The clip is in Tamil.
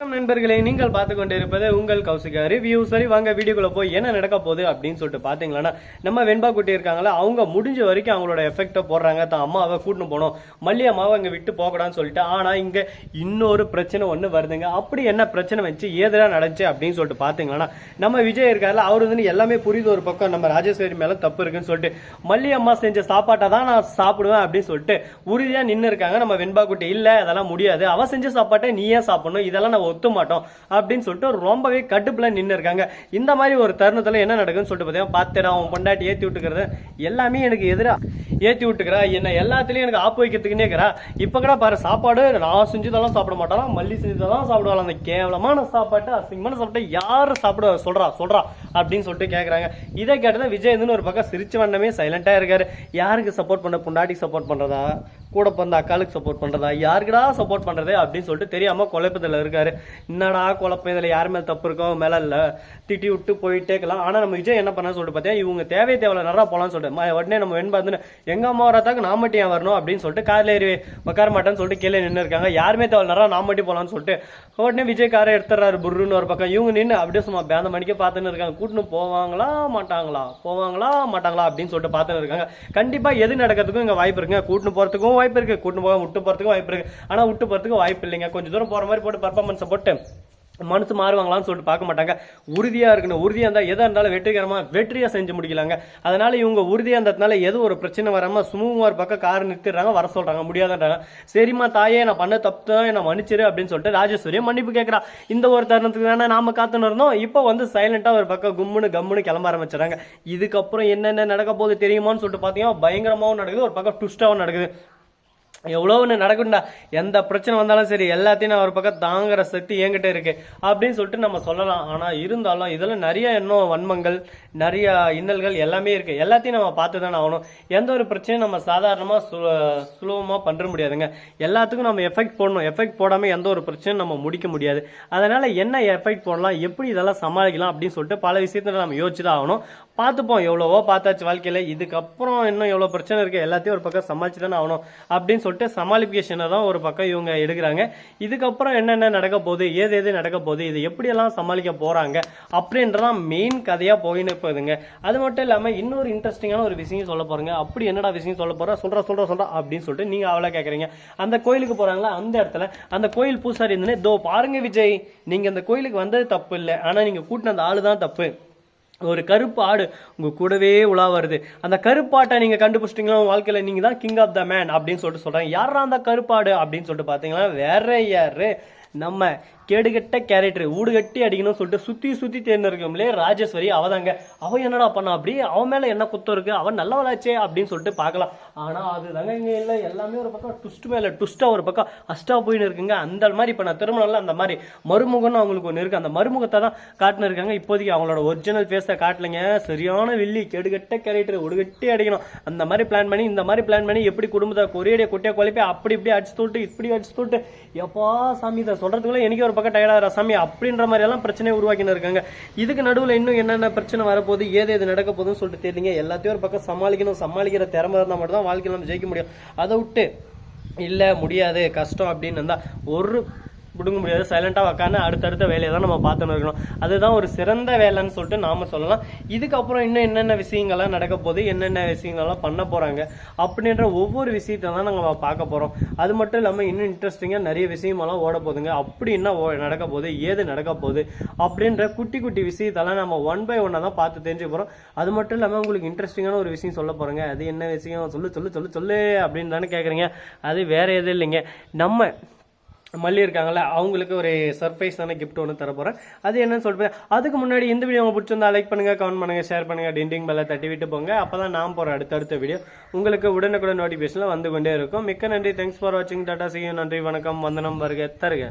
நண்பர்களே நீங்கள் பார்த்து கொண்டிருப்பது உங்கள் கௌசிகா ரிவ்யூ சரி வாங்க வீடியோக்குள்ள போய் என்ன நடக்க போகுது அப்படின்னு சொல்லிட்டு பாத்தீங்களா நம்ம வெண்பா குட்டி இருக்காங்களா அவங்க முடிஞ்ச வரைக்கும் அவங்களோட எஃபெக்ட போடுறாங்க. தான் அம்மாவை கூட்டின்னு போனோம். மல்லி அம்மாவை அங்க விட்டு போகக்கூடாதுன்னு சொல்லிட்டு ஆனா இங்க இன்னொரு பிரச்சனை ஒண்ணு வருதுங்க. அப்படி என்ன பிரச்சனை வச்சு ஏதா நடந்துச்சு அப்படின்னு சொல்லிட்டு பாத்தீங்களா நம்ம விஜய் இருக்காருல அவரு வந்து எல்லாமே புரியுது ஒரு பக்கம். நம்ம ராஜேஸ்வரி மேல தப்பு இருக்குன்னு சொல்லிட்டு மல்லி அம்மா செஞ்ச சாப்பாட்டை தான் நான் சாப்பிடுவேன் அப்படின்னு சொல்லிட்டு உறுதியா நின்னு இருக்காங்க. நம்ம வெண்பா குட்டி இல்ல அதெல்லாம் முடியாது. அவ செஞ்ச சாப்பாட்டை நீ ஏன் சாப்பிடணும். இதெல்லாம் நான் ஒத்து மாட்டோம் அப்படின்னு சொல்லிட்டு ரொம்பவே கடுப்புல நின்று இருக்காங்க இந்த மாதிரி ஒரு தருணத்துல என்ன நடக்குன்னு சொல்லிட்டு பார்த்தீங்கன்னா பாத்துடா அவன் பொண்டாட்டி ஏத்தி விட்டுக்கிறது எல்லாமே எனக்கு எதிராக ஏத்தி விட்டுக்கிறா என்ன எல்லாத்துலயும் எனக்கு ஆப்பு வைக்கிறதுக்குன்னே இருக்கிறா. இப்ப கூட பாரு சாப்பாடு நான் செஞ்சதெல்லாம் சாப்பிட மாட்டானா மல்லி செஞ்சதெல்லாம் சாப்பிடுவாள்? அந்த கேவலமான சாப்பாட்டு அசிங்கமான சாப்பிட்டு யாரு சாப்பிட சொல்றா சொல்றா அப்படின்னு சொல்லிட்டு கேக்குறாங்க. இதை கேட்டதான் விஜய் ஒரு பக்கம் சிரிச்சு வண்ணமே சைலண்டா இருக்காரு. யாருக்கு சப்போர்ட் பண்ண பொண்டாட்டிக்கு சப்போர்ட் பண்றதா? கூட பிறந்த அக்காளுக்கு சப்போர்ட் பண்றதா? யாருக்குடா சப்போர்ட் பண்றது அப்படின்னு சொல்லிட்டு தெரியாம குழப்பத்துல இருக்காரு. என்னடா குழப்பம்? இதுல யார் மேல தப்பு இருக்கோ மேலே மேல இல்ல. திட்டி விட்டு போயிட்டே இருக்கலாம் ஆனா நம்ம விஜய் என்ன பண்ண சொல்லிட்டு பார்த்தா இவங்க தேவை தேவையில்ல நல்லா போலாம்னு சொல்லிட்டு. உடனே நம்ம வெண் வந்து எங்க அம்மா வரத்தாக்கு நான் மட்டும் ஏன் வரணும்? அப்படின்னு சொல்லிட்டு காரில் ஏறி உட்கார மாட்டேன்னு சொல்லிட்டு கீழே நின்று இருக்காங்க. யாருமே தேவை நேரம் நான் மட்டும் போலாம்னு சொல்லிட்டு. உடனே விஜய் காரை எடுத்துறாரு புருன்னு ஒரு பக்கம். இவங்க நின்று அப்படியே சும்மா பேந்த மணிக்கே பார்த்துன்னு இருக்காங்க. கூட்டுன்னு போவாங்களா மாட்டாங்களா? போவாங்களா மாட்டாங்களா அப்படின்னு சொல்லிட்டு பார்த்துன்னு இருக்காங்க. கண்டிப்பா எது நடக்கிறதுக்கும் இங்க வாய்ப்பு இருக்குங்க. போகிறதுக்கும் வாய்ப்பு இருக்குது கூட்டின்னு போக விட்டு போகிறதுக்கும் வாய்ப்பு இருக்குது ஆனால் விட்டு போகிறதுக்கும் வாய்ப்பு இல்லைங்க. கொஞ்சம் தூரம் போகிற மாதிரி போட்டு பர்ஃபார்மன்ஸை போட்டு மனசு மாறுவாங்களான்னு சொல்லிட்டு பார்க்க மாட்டாங்க. உறுதியாக இருக்கணும். உறுதியாக இருந்தால் எதாக இருந்தாலும் வெற்றிகரமாக வெற்றியாக செஞ்சு முடிக்கலாங்க. அதனால் இவங்க உறுதியாக இருந்ததுனால எதுவும் ஒரு பிரச்சனை வராமல் சுமூகமாக ஒரு பக்கம் கார் நிறுத்திடுறாங்க வர சொல்கிறாங்க முடியாதுன்றாங்க. சரிம்மா தாயே நான் பண்ண தப்பு தான். என்ன மன்னிச்சிரு அப்படின்னு சொல்லிட்டு ராஜேஸ்வரியை மன்னிப்பு கேட்குறா. இந்த ஒரு தருணத்துக்கு தானே நாம காத்துன்னு இருந்தோம். இப்போ வந்து சைலண்ட்டாக ஒரு பக்கம் கும்முன்னு கம்முன்னு கிளம்ப ஆரம்பிச்சிடறாங்க. இதுக்கப்புறம் என்னென்ன நடக்க போகுது தெரியுமான்னு சொல்லிட்டு பார்த்தீங்கன்னா பயங்கரமாகவும் நடக்குது. ஒரு பக்கம் ட்விஸ்ட்டாகவும் நடக்குது. எவ்வளோ ஒன்று நடக்கும்டா. எந்த பிரச்சனை வந்தாலும் சரி எல்லாத்தையும் நான் ஒரு பக்கம் தாங்குற சக்தி என்கிட்ட இருக்கு. அப்படின்னு சொல்லிட்டு நம்ம சொல்லலாம். ஆனால் இருந்தாலும் இதில் நிறைய இன்னும் வன்மங்கள் நிறைய இன்னல்கள் எல்லாமே இருக்கு. எல்லாத்தையும் நம்ம பார்த்து தானே ஆகணும். எந்த ஒரு பிரச்சனையும் நம்ம சாதாரணமாக சு சுலபமாக பண்ணுற முடியாதுங்க. எல்லாத்துக்கும் நம்ம எஃபெக்ட் போடணும். எஃபெக்ட் போடாமல் எந்த ஒரு பிரச்சனையும் நம்ம முடிக்க முடியாது. அதனால என்ன எஃபெக்ட் போடலாம் எப்படி இதெல்லாம் சமாளிக்கலாம் அப்படின்னு சொல்லிட்டு பல விஷயத்துல நம்ம யோசிச்சு தான் ஆகணும். பார்த்துப்போம் எவ்வளவோ பார்த்தாச்சு வாழ்க்கையில. இதுக்கப்புறம் இன்னும் எவ்வளோ பிரச்சனை இருக்கு எல்லாத்தையும் ஒரு பக்கம் சமாளிச்சு தானே ஆகணும் அப்படின்னு சொல்லிட்டு சமாளிபிகேஷனை தான் ஒரு பக்கம் இவங்க எடுக்கிறாங்க. இதுக்கப்புறம் என்னென்ன நடக்க போகுது ஏது எது நடக்க போகுது இது எப்படியெல்லாம் சமாளிக்க போகிறாங்க அப்படின்றதான் மெயின் கதையாக போயின்னு போகுதுங்க அது மட்டும் இல்லாமல் இன்னொரு இன்ட்ரெஸ்டிங்கான ஒரு விஷயம் சொல்ல போகிறாங்க அப்படி என்னடா விஷயம் சொல்ல போகிறேன் சொல்கிற சொல்கிற சொல்கிற அப்படின்னு சொல்லிட்டு நீங்கள் அவளை கேட்குறீங்க அந்த கோயிலுக்கு போகிறாங்களா அந்த இடத்துல. அந்த கோயில் பூசாரி இருந்தே தோ பாருங்க விஜய் நீங்கள் அந்த கோயிலுக்கு வந்தது தப்பு இல்லை. ஆனால் நீங்கள் கூட்டின அந்த ஆள் தான் தப்பு. ஒரு கருப்பு ஆடு உங்கள் கூடவே உலா வருது. அந்த கருப்பாட்டை நீங்கள் கண்டுபிடிச்சிட்டீங்களா? உங்கள் வாழ்க்கையில் நீங்கள் தான் கிங் ஆஃப் த மேன் அப்படின்னு சொல்லிட்டு சொல்கிறாங்க யாரா அந்த கருப்பாடு அப்படின்னு சொல்லிட்டு பார்த்தீங்கன்னா வேற யாரு? நம்ம கேடுகட்ட கேரக்டர் ஊடுகட்டி அடிக்கணும்னு சொல்லிட்டு சுற்றி சுற்றி தேர்ந்தெடுக்கோம்லே ராஜேஸ்வரி அவதாங்க அவன் என்னடா பண்ணா அப்படி? அவன் மேலே என்ன குத்தம் இருக்கு? அவன் நல்லவளாச்சே அப்படின்னு சொல்லிட்டு பார்க்கலாம். ஆனால் அது தாங்க இங்கே இல்லை. எல்லாமே ஒரு பக்கம் ட்விஸ்ட் மேலே ட்விஸ்ட்டாக ஒரு பக்கம் அஸ்டாக போயின்னு இருக்குங்க. அந்த மாதிரி இப்போ நான் திருமணம்ல அந்த மாதிரி மருமுகம்னு அவங்களுக்கு ஒன்று இருக்குது அந்த மருமுகத்தை தான் காட்டுன்னு இருக்காங்க. இப்போதைக்கு அவங்களோட ஒரிஜினல் ஃபேஸை காட்டலைங்க. சரியான வில்லி கெடுகட்ட கேரக்டர் உடுகட்டி அடிக்கணும். அந்த மாதிரி பிளான் பண்ணி இந்த மாதிரி பிளான் பண்ணி எப்படி குடும்பத்தை கொரியடைய குட்டையை குழப்பி அப்படி இப்படி அடிச்சு தொட்டு இப்படி அடிச்சு தொட்டு. எப்பா சாமி இதை சொல்கிறதுக்குள்ளே எனக்கு ஒரு பக்கம் டயர்டாகிற சாமி அப்படின்ற மாதிரி எல்லாம் பிரச்சனையை உருவாக்கின்னு இருக்காங்க இதுக்கு நடுவில் இன்னும் என்னென்ன பிரச்சனை வரப்போகுது ஏது எது நடக்க போகுதுன்னு சொல்லிட்டு தெரியலீங்க. எல்லாத்தையும் ஒரு பக்கம் சமாளிக்கணும் சமாளிக்கிற திறமை இருந்தால் மட்டும் தான் வாழ்க்கையில் நம்ம ஜெயிக்க முடியும். அதை விட்டு இல்லை முடியாது கஷ்டம் அப்படின்னு இருந்தால் ஒரு பிடுங்க முடியாது சைலண்டாக உட்காந்து அடுத்தடுத்த வேலையை தான் நம்ம பார்த்துன்னு இருக்கணும். அதுதான் ஒரு சிறந்த வேலைன்னு சொல்லிட்டு நாம சொல்லலாம். இதுக்கப்புறம் இன்னும் என்னென்ன விஷயங்கள்லாம் நடக்க போகுது என்னென்ன விஷயங்கள்லாம் பண்ண போகிறாங்க அப்படின்ற ஒவ்வொரு விஷயத்தை தான் நாங்கள் பார்க்க போகிறோம் அது மட்டும் இல்லாமல் இன்னும் இன்ட்ரெஸ்டிங்காக நிறைய விஷயமெல்லாம் ஓட போகுதுங்க. அப்படி என்ன ஓ- நடக்க போகுது ஏது நடக்க போகுது அப்படின்ற குட்டி குட்டி விஷயத்தெல்லாம் நம்ம ஒன் பை ஒன்னாக தான் பார்த்து தெரிஞ்சு போகிறோம் அது மட்டும் இல்லாமல் உங்களுக்கு இன்ட்ரெஸ்டிங்கான ஒரு விஷயம் சொல்ல போகிறேங்க அது என்ன விஷயம்? சொல்லு சொல்லு சொல்லு சொல்லு அப்படின்னு தானே கேட்குறீங்க அது வேற எதுவும் இல்லைங்க. நம்ம மல்லி இருக்காங்கல்ல அவங்களுக்கு ஒரு சர்ப்ரைஸான கிஃப்ட் ஒன்று தர போகிறேன் அது என்னன்னு சொல்லிட்டு அதுக்கு முன்னாடி இந்த வீடியோ உங்களுக்கு பிடிச்சிருந்தா லைக் பண்ணுங்கள் கமெண்ட் பண்ணுங்கள் ஷேர் பண்ணுங்கள் டிண்டிங் பெல்ல தட்டி விட்டு போங்க. அப்போ தான் நான் போகிற அடுத்தடுத்த வீடியோ உங்களுக்கு உடனுக்குடன் நோட்டிஃபிகேஷனில் வந்து கொண்டே இருக்கும். மிக்க நன்றி தேங்க்ஸ் ஃபார் வாட்சிங் டாட்டா சியும் நன்றி வணக்கம் வந்தனம் வருக தருக.